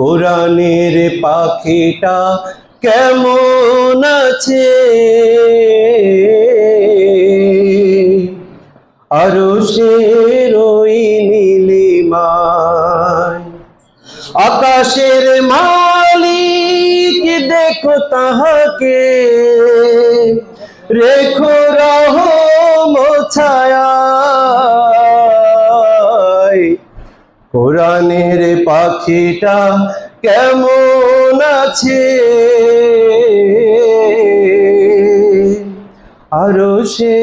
কোরআনের পাখিটা কেমন আছে? আরও সে রই আকাশের মালিক দেখো তাহাকে। রেখো রহম ছায়ায়। কোরআনের পাখিটা কেমন আছে? আরও সে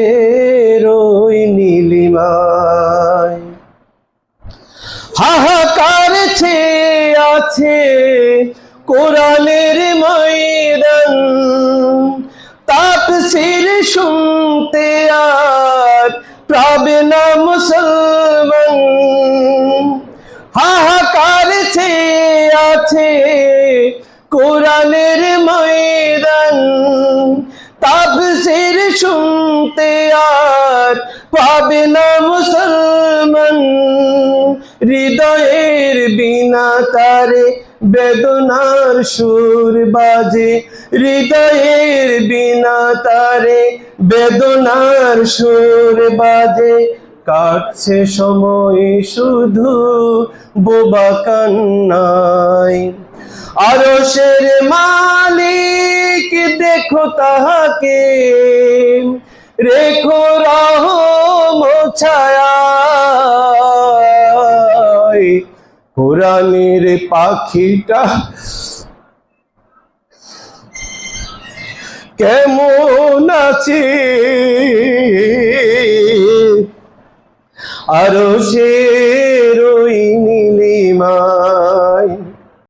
রই নীলিমায়। হাহাকার ছে আছে কোরআনের ময়দান। তাপ তাপসির শুনতে আর পাবে না মুসলমান। হৃদয়ের বিনা তারে বেদনার সুর বাজে। হৃদয়ের বিনা তারে বেদনার সুর বাজে। কাটছে সময় শুধু বোবা কান্নায়। আরশের মালিক, দেখো তাহাকে। রেখো রহম ছায়ায়। কোরআনের পাখিটা কেমন আছে? আরও সে